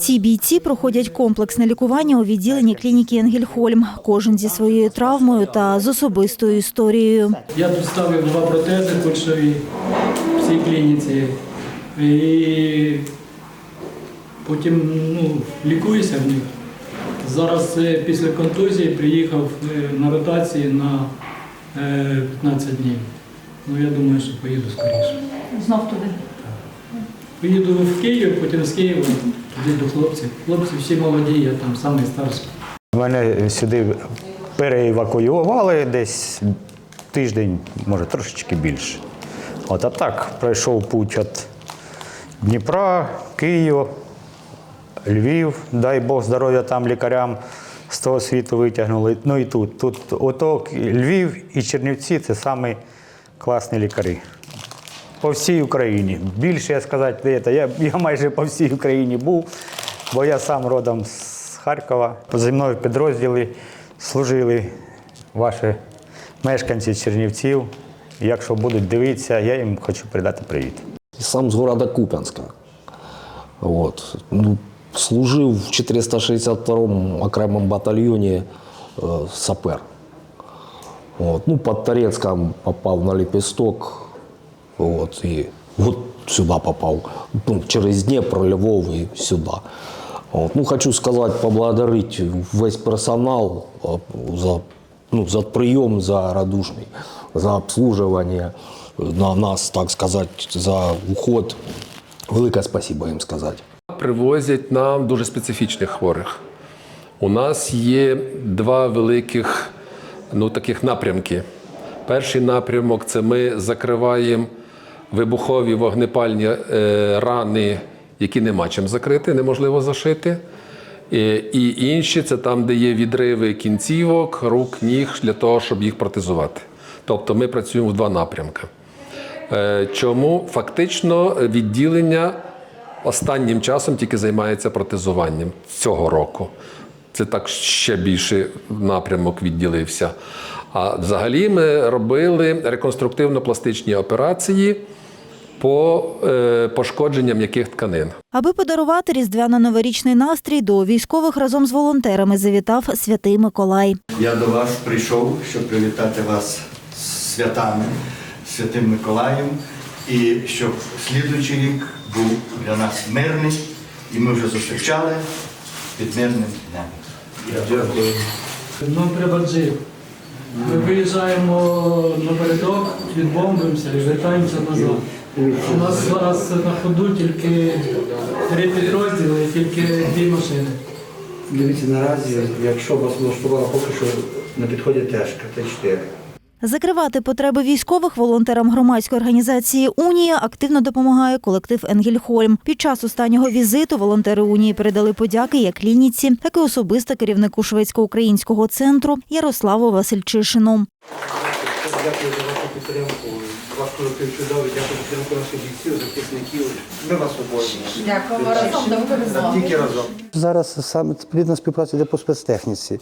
Ці бійці проходять комплексне лікування у відділенні клініки Енгельхольм. Кожен зі своєю травмою та з особистою історією. Я тут ставив два протези кульшові в цій клініці. І потім ну, лікуюся в них. Зараз е, після контузії приїхав е, на ротації на е, 15 днів. Ну я думаю, що поїду скоріше. Знов туди. Поїду в Київ, потім з Києва туди до хлопців. Хлопці всі молоді, я там найстарший. Мене сюди переевакуювали десь тиждень, може трошечки більше. От, а так пройшов путь від Дніпра, Київ, Львів, дай Бог здоров'я там лікарям з того світу витягнули. Ну і тут. Тут ото Львів і Чернівці це самі класні лікарі. По всій Україні. Більше я сказати. Я, я майже по всій Україні був, бо я сам родом з Харкова. Зі мною в підрозділі служили ваші мешканці Чернівців. Якщо будуть дивитися, я їм хочу передати привіт. Сам з города Куп'янська. От. Ну, служив в 462-му окремому батальйоні е, сапер. От. Ну, під Торецком попав на лепесток. От, і от сюди попав. Ну, через Дніпро, Львов і сюди. От. Ну, хочу сказати, поблагодарить весь персонал за, ну, за прийом, за радушний, за обслуживання, на нас, так сказати, за уход. Велике спасибо їм сказати. Привозять нам дуже специфічних хворих. У нас є два великих ну, таких напрямки. Перший напрямок це ми закриваємо вибухові вогнепальні е, рани, які нема чим закрити, неможливо зашити. І, і інші це там, де є відриви кінцівок, рук, ніг для того, щоб їх протезувати. Тобто ми працюємо в два напрямки. Е, Чому фактично відділення останнім часом тільки займається протезуванням цього року. Це так ще більший напрямок відділився. А взагалі ми робили реконструктивно-пластичні операції по е, пошкодженням м'яких тканин. Аби подарувати різдвяно-новорічний настрій, до військових разом з волонтерами завітав святий Миколай. Я до вас прийшов, щоб привітати вас з святами, Святим Миколаєм, і щоб слідуючий рік був для нас мирний, і ми вже зустрічали під мирним днем. Дякую. Нам треба джип. Ми виїжджаємо напередок, відбомбимося і вертаємося назад. У нас зараз на ходу тільки три підрозділи, і тільки дві машини. Дивіться, наразі, якщо вас влаштувала поки що на підході тежка, Т4. Закривати потреби військових волонтерам громадської організації Унія активно допомагає колектив Енгельхольм. Під час останнього візиту волонтери Унії передали подяки як клініці, так і особисто керівнику шведсько-українського центру Ярославу Васильчишину. Дякую за вашу підтримку. Ваш колектив чудовий, дякую за підтримку наших бійців, захисників. Ми вас обожнюємо. Дякуємо разом. Тільки разом. Зараз саме плідна співпраця йде по спецтехніці.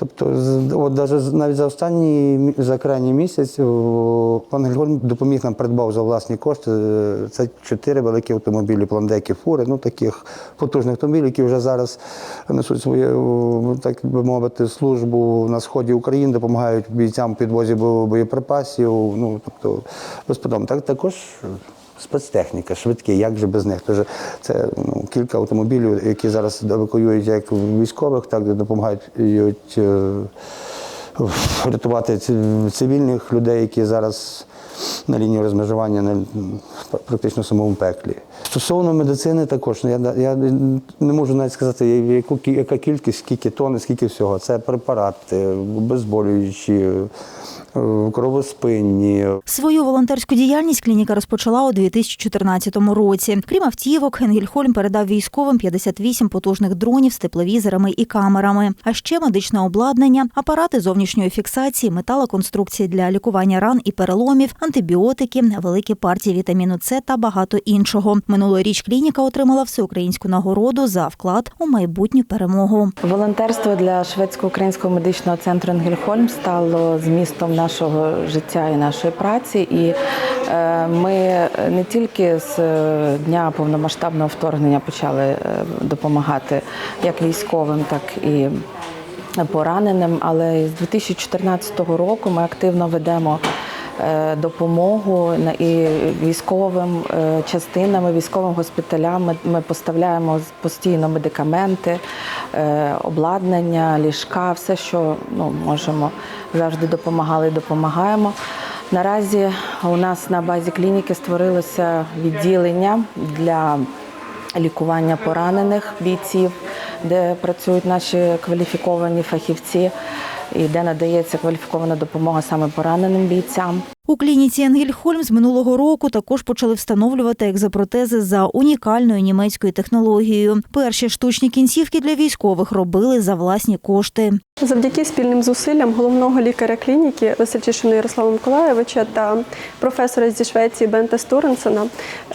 Тобто, от з- навіть за останній за крайній місяць пан Григорій допоміг нам придбав за власні кошти. е, Це чотири великі автомобілі, пландеки, фури, ну таких потужних автомобілів, які вже зараз несуть свою, так би мовити, службу на сході України, допомагають бійцям в підвозі боєприпасів. Ну тобто безподобно. Так також. Спецтехніка, швидкі, як же без них? Тож це ну, кілька автомобілів, які зараз евакуюють як військових, так і допомагають е, рятувати цивільних людей, які зараз на лінії розмежування на практично самому пеклі. Стосовно медицини також, ну, я, я не можу навіть сказати, яку, яка кількість, скільки тонн, скільки всього. Це препарати, обезболюючі, е, кровоспинні, Свою волонтерську діяльність клініка розпочала у 2014 році. Крім автівок, Енгельхольм передав військовим 58 потужних дронів з тепловізорами і камерами, а ще медичне обладнання, апарати зовнішньої фіксації, металоконструкції для лікування ран і переломів, антибіотики, великі партії вітаміну С та багато іншого. Минулоріч клініка отримала всеукраїнську нагороду за вклад у майбутню перемогу. Волонтерство для шведсько-українського медичного центру Енгельхольм стало змістом нашого життя і нашої праці. І е, ми не тільки з е, дня повномасштабного вторгнення почали е, допомагати як військовим, так і пораненим, але з 2014 року ми активно ведемо допомогу і військовим е, частинам, військовим госпіталям. Ми, поставляємо постійно медикаменти, е, обладнання, ліжка, все, що ну, можемо, завжди допомагали допомагаємо. Наразі у нас на базі клініки створилося відділення для лікування поранених бійців, де працюють наші кваліфіковані фахівці і де надається кваліфікована допомога саме пораненим бійцям. У клініці Ангельхольм з минулого року також почали встановлювати екзопротези за унікальною німецькою технологією. Перші штучні кінцівки для військових робили за власні кошти. Завдяки спільним зусиллям головного лікаря клініки Васильчишина Ярослава Миколаєвича та професора зі Швеції Бента Сторенсона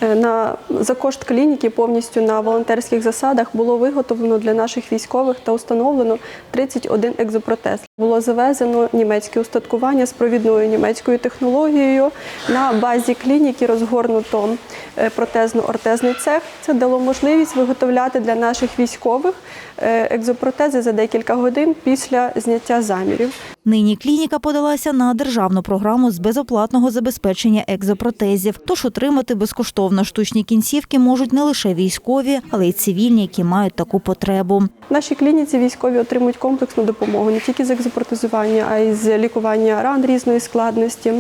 е, на за кошт клініки повністю на волонтерських засадах було виготовлено для наших військових та установлено 31 екзопротез. Було завезено німецьке устаткування з провідною німецькою технологією. На базі клініки розгорнуто е, протезно-ортезний цех. Це дало можливість виготовляти для наших військових е, екзопротези за декілька годин після зняття замірів. Нині клініка подалася на державну програму з безоплатного забезпечення екзопротезів. Тож отримати безкоштовно штучні кінцівки можуть не лише військові, але й цивільні, які мають таку потребу. В нашій клініці військові отримують комплексну допомогу не тільки з екзопротезування, а й з лікування ран різної складності,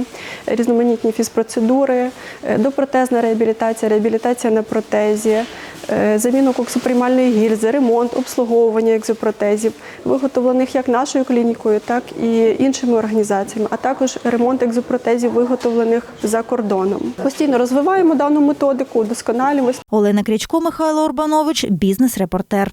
різноманітні фізпроцедури, е, допротезна реабілітація, реабілітація на протезі, заміну коксоприймальної гільзи, ремонт, обслуговування екзопротезів, виготовлених як нашою клінікою, так і іншими організаціями, а також ремонт екзопротезів, виготовлених за кордоном. Постійно розвиваємо дану методику, удосконалюємося. Олена Крічко, Михайло Орбанович, бізнес-репортер.